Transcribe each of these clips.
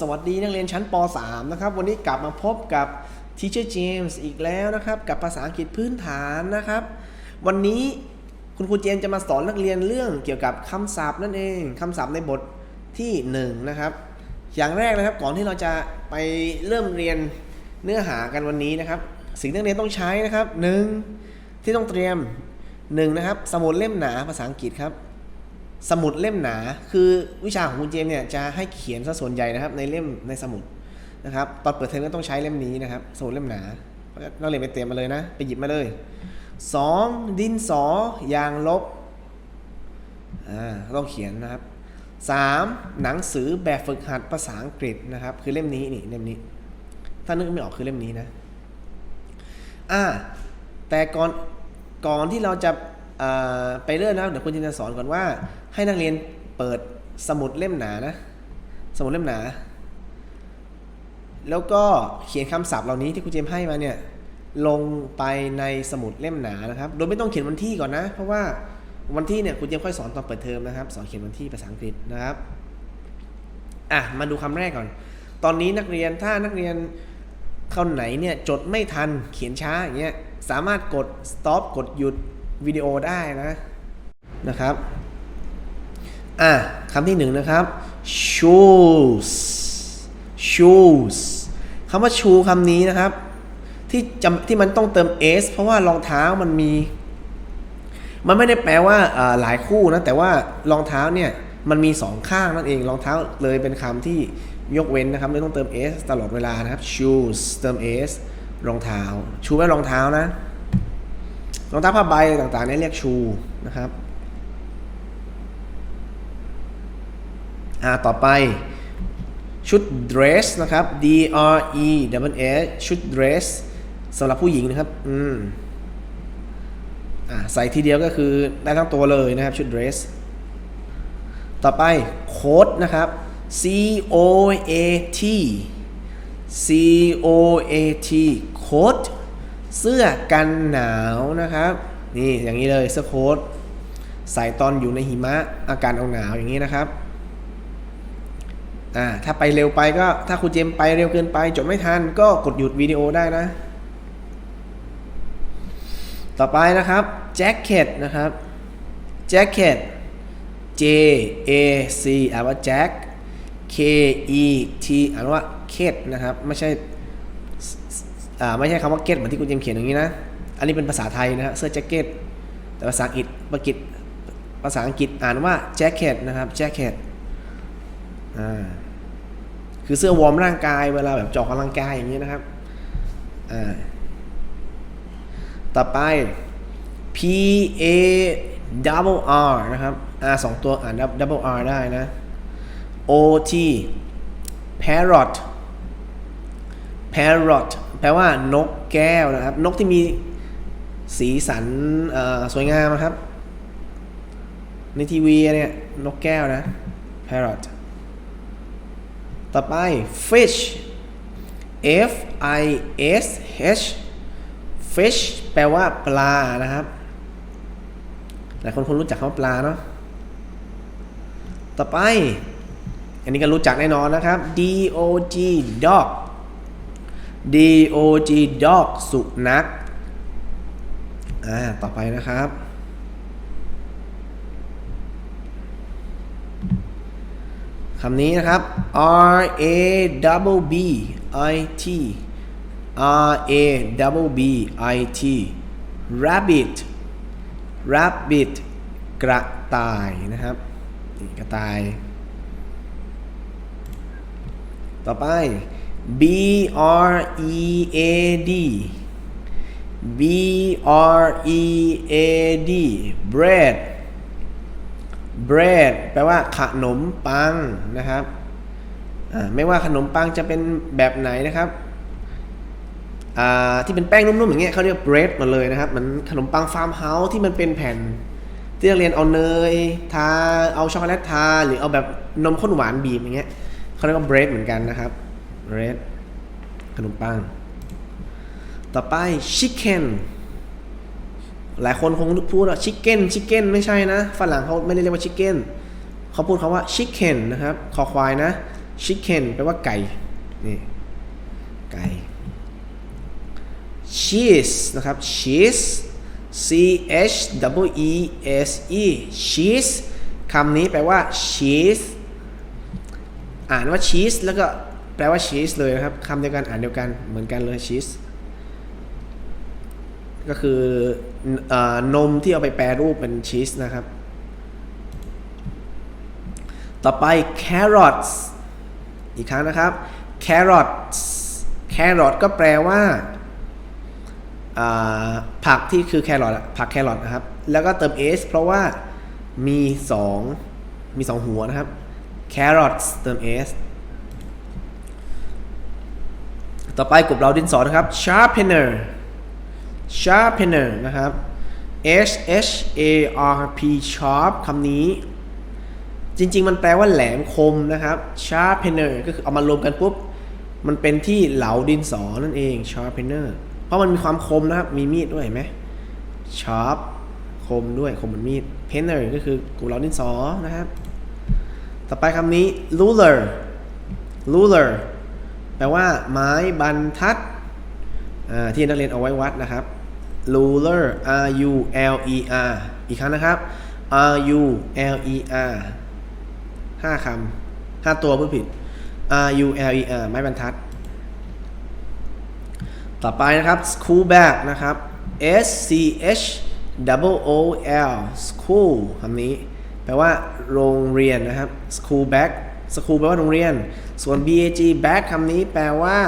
สวัสดีนักเรียนชั้นป .3 นะครับ วันนี้กลับมาพบกับ Teacher James อีกแล้วนะครับ กับภาษาอังกฤษพื้นฐานนะครับ วันนี้คุณครูเจมส์จะมาสอนนักเรียนเรื่องเกี่ยวกับคำศัพท์นั่นเองคำศัพท์ในบทที่ 1 นะครับ อย่างแรกนะครับก่อนที่เราจะไปเริ่มเรียนเนื้อหากันวันนี้นะครับ สิ่งที่นักเรียนต้องใช้นะครับหนึ่งที่ต้องเตรียมหนึ่งนะครับสมุดเล่มหนาภาษาอังกฤษครับ สมุดเล่มหนา คือวิชาของคุณเจมส์เนี่ยจะให้เขียนซะส่วนใหญ่นะครับ ในเล่มในสมุดนะครับตอนเปิดเทอมก็ต้องใช้เล่มนี้นะครับสมุดเล่มหนานักเรียนไปเตรียมมาเลยนะ ไปหยิบมาเลย 2. ดินสอยางลบอ่าต้องเขียนนะครับ 3. หนังสือแบบฝึกหัดภาษาอังกฤษนะครับ คือเล่มนี้นี่เล่มนี้ ถ้านึกไม่ออกคือเล่มนี้นะอ่าแต่ก่อนก่อนที่เราจะ ไปเริ่มนะเดี๋ยวคุณจะสอนก่อนว่า ให้นักเรียนเปิดสมุดเล่มหนานะ สมุดเล่มหนา แล้วก็เขียนคำศัพท์เหล่านี้ที่ครูเจมส์ให้มาเนี่ยลงไปในสมุดเล่มหนานะครับ โดยไม่ต้องเขียนวันที่ก่อนนะ เพราะว่าวันที่เนี่ยครูเจมส์ค่อยสอนตอนเปิดเทอมนะครับ สอนเขียนวันที่ภาษาอังกฤษนะครับอะมาดูคำแรกก่อน ตอนนี้นักเรียนถ้านักเรียนคนไหนเนี่ยจดไม่ทันเขียนช้าอย่างเงี้ยสามารถกด stop กดหยุด วิดีโอได้นะนะครับอะคำที่หนึ่งนะครับ shoes shoes คำว่า shoe คำนี้นะครับ ที่จำที่มันต้องเติม s เพราะว่ารองเท้ามันมี มันไม่ได้แปลว่าหลายคู่นะ แต่ว่ารองเท้าเนี่ย มันมีสองข้างนั่นเอง รองเท้าเลยเป็นคำที่ยกเว้นนะครับไม่ต้องเติม s ตลอดเวลานะครับ shoes เติม s รองเท้า ชูไว้รองเท้านะ รองเท้าผ้าใบต่างๆนี่เรียกชูนะครับอ่าต่อไปชุด dress นะครับ D R E W S ชุด dress สำหรับผู้หญิงนะครับ อืม อ่าใส่ทีเดียวก็คือได้ทั้งตัวเลยนะครับ ชุด dress ต่อไป coat นะครับ C O A T C O A T coat เสื้อกันหนาวนะครับ นี่อย่างนี้เลยเสื้อโค้ทใส่ตอนอยู่ในหิมะอาการเอาหนาวอย่างนี้นะครับอ่าถ้าไปเร็วไปก็ถ้าครูเจมไปเร็วเกินไปจดไม่ทันก็กดหยุดวิดีโอได้นะ ต่อไปนะครับแจ็คเก็ตนะครับแจ็คเก็ต J A C อ่านว่าแจ็ค K E T อ่านว่าเคทนะครับ ไม่ใช่ อ่าไม่ใช่คำว่าเก็ตเหมือนที่คุณเจมเขียนอย่างนี้นะ อันนี้เป็นภาษาไทยนะฮะเสื้อแจ็คเก็ตแต่ภาษาอังกฤษภาษาอังกฤษภาษาอังกฤษอ่านว่าแจ็คเก็ตนะครับแจ็คเก็ตอ่าคือเสื้อวอร์มร่างกายเวลาแบบจอกกำลังกายอย่างนี้นะครับอ่าต่อไป P A double R นะครับ R สองตัวอ่าน double R ได้นะ O T parrot parrot แปลว่านกแก้วนะครับ นกที่มีสีสันสวยงามนะครับ ในทีวีเนี่ย นกแก้วนะ parrot ต่อไป fish F I S H fish แปลว่าปลานะครับ หลายคนคงรู้จักคำว่าปลาเนาะ ต่อไป อันนี้ก็รู้จักแน่นอนนะครับ D O G dog D O G dog สุนัขอ่าต่อไปนะครับ คำนี้นะครับ R A double B I T R A double B I T rabbit rabbit กระต่ายนะครับกระต่าย ต่อไป B R E A D B R E A D bread bread แปลว่าขนมปังนะครับอ่าไม่ว่าขนมปังจะเป็นแบบไหนนะครับอ่าที่เป็นแป้งนุ่มๆอย่างเงี้ยเขาเรียก bread หมาเลยนะครับเหมือนขนมปังฟาร์มเฮาส์ที่มันเป็นแผ่นที่นักเรียนเอาเนยทา เอาช็อกโกแลตทา หรือเอาแบบนมข้นหวานบีบอย่างเงี้ยเขาเรียกว่า bread เหมือนกันนะครับ bread ขนมปัง ต่อไป chicken หลายคนคงพูดว่า chicken chicken ไม่ใช่นะฝรั่งเขาไม่ได้เรียกว่า chicken เขาพูดคาว่า chicken นะครับคอควายนะ chicken แปลว่าไก่นี่ไก่ cheese นะครับ cheese c h w e s e cheese คำนี้แปลว่า cheese อ่านว่า cheese แล้วก็ แปลว่า cheese เลยนะครับคำเดียวกันอ่านเดียวกันเหมือนกันเลย cheese ก็คืออนมที่เอาไปแปรรูปเป็นชีสนะครับ ต่อไป carrots อีกครั้งนะครับ carrots carrot ก็แปลว่าผักที่คือแครอทผักแครอทนะครับ แล้วก็เติม s เพราะว่ามีสองมีสองหัวนะครับ carrots เติม s ต่อไปกลุ่มเราดินสอนะครับ sharpener sharpener นะครับ S H A R P sharp คำนี้ จริง ๆ มันแปลว่าแหลมคมนะครับ sharpener ก็คือเอามารวมกันปุ๊บ มันเป็นที่เหลาดินสอนั่นเอง sharpener เพราะมันมีความคมนะครับ มีมีดด้วยเห็นไหม sharp คมด้วยคมเหมือนมีด penner ก็คือกลุ่มเหลาดินสอนะครับ ต่อไปคำนี้ ruler ruler แปลว่าไม้บรรทัดที่นักเรียนเอาไว้วัดนะครับ ruler r u l e r อีกครั้งนะครับ r u l e r ห้าคำห้าตัวผู้ผิด r u l e r ไม้บรรทัด ต่อไปนะครับ school bag นะครับ s c h o o l school คำนี้ แปลว่าโรงเรียนนะครับ school bag school แปลว่าโรงเรียน ส่วน bag bag คำนี้แปลว่า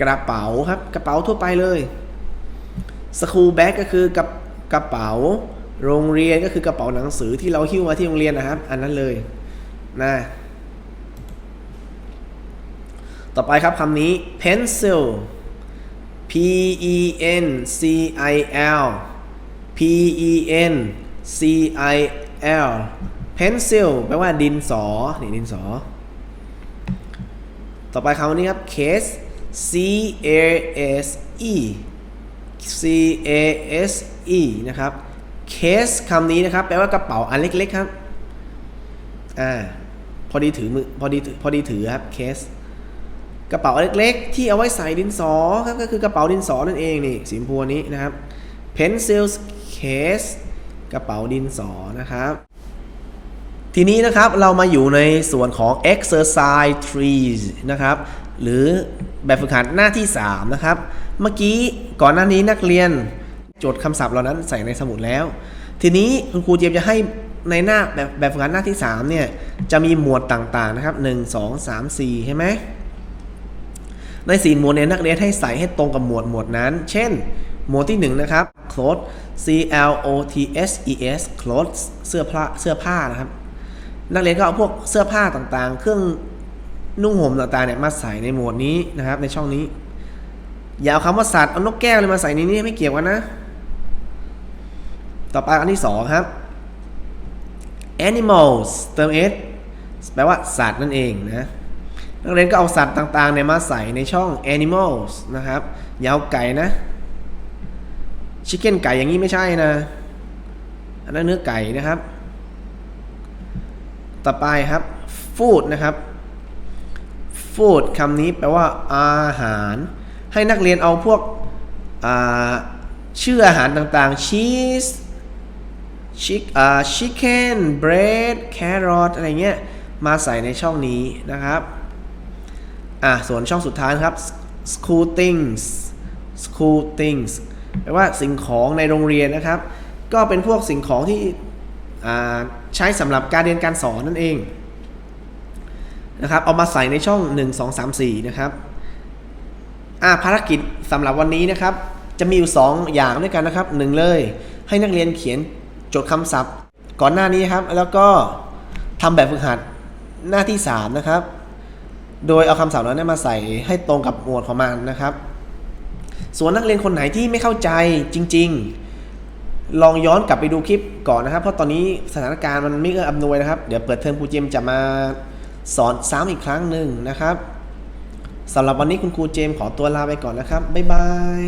กระเป๋าครับกระเป๋าทั่วไปเลย school bag ก็คือกระกระเป๋า โรงเรียนก็คือกระเป๋าหนังสือที่เราหิ้วมาที่โรงเรียนนะครับ อันนั้นเลยนะต่อไปครับคำนี้ pencil p e n c i l p e n c i l pencil แปลว่าดินสอ นี่ดินสอ ต่อไปคำนี้ครับ case c a s e c a s e นะครับ case คำนี้นะครับ แปลว่ากระเป๋าอันเล็ก ๆ ครับ อ่า พอดีถือมือ พอดีถือพอดีถือครับ case กระเป๋าเล็กๆ ที่เอาไว้ใส่ดินสอครับก็คือกระเป๋าดินสอนั่นเองนี่สีชมพูนนี้นะครับ pencil case กระเป๋าดินสอนะครับ ทีนี้นะครับเรามาอยู่ในส่วนของ exercise 3 นะครับ หรือแบบฝึกหัดหน้าที่ 3 นะครับ เมื่อกี้ก่อนหน้านี้นักเรียนจทย์คำศัพท์เหล่านั้นใส่ในสมุดแล้ว ทีนี้คุณครูเจียมจะให้ในหน้าแบบแบบฝึกหัดหน้าที่ 3 เนี่ย จะมีหมวดต่างๆนะครับ 1 2 3 4 ใช่ไหมในสี่หมวดเนี่ยนักเรียนให้ใส่ให้ตรงกับหมวดหมวดนั้น เช่น หมวดที่ 1 นะครับ clothes c l o t h e s clothes เสื้อผ้าเสื้อผ้านะครับ นักเรียนก็เอาพวกเสื้อผ้าต่างๆ เครื่องนุ่งห่มต่างๆเนี่ยมาใส่ในหมวดนี้นะครับ ในช่องนี้ อย่าเอาคำว่าสัตว์เอานกแก้วเลยมาใส่ในนี้ไม่เกี่ยวกันนะ ต่อไปอันที่สองครับ animals เติม s แปลว่าสัตว์นั่นเองนะนักเรียนก็เอาสัตว์ต่างๆเนี่ยมาใส่ในช่อง animals นะครับอย่าเอาไก่นะ chicken ไก่อย่างนี้ไม่ใช่นะ อันนั้นเนื้อไก่นะครับ ต่อไปครับ food นะครับ food คำนี้แปลว่าอาหาร ให้นักเรียนเอาพวกชื่ออาหารต่างๆ cheese chick อ่า chicken bread carrot อะไรเงี้ย มาใส่ในช่องนี้นะครับ อะส่วนช่องสุดท้ายครับ school things school things แปลว่าสิ่งของในโรงเรียนนะครับ ก็เป็นพวกสิ่งของที่ ใช้สำหรับการเรียนการสอนนั่นเองนะครับเอามาใส่ในช่อง 1 2 3 4 นะครับภารกิจสำหรับวันนี้นะครับ จะมีอยู่ 2 อย่างด้วยกันนะครับหนึ่งเลย ให้นักเรียนเขียนโจทย์คำศัพท์ ก่อนหน้านี้ครับ แล้วก็ทำแบบฝึกหัดหน้าที่ 3 นะครับ โดยเอาคำศัพท์นั้นมาใส่ให้ตรงกับหมวดของมันนะครับ ส่วนนักเรียนคนไหนที่ไม่เข้าใจจริง ๆ ลองย้อนกลับไปดูคลิปก่อนนะครับ เพราะตอนนี้สถานการณ์มันไม่เอื้ออำนวยนะครับ เดี๋ยวเปิดเทอมครูเจมจะมาสอนซ้ำอีกครั้งหนึ่งนะครับสำหรับวันนี้คุณครูเจมขอตัวลาไปก่อนนะครับ บ๊ายบาย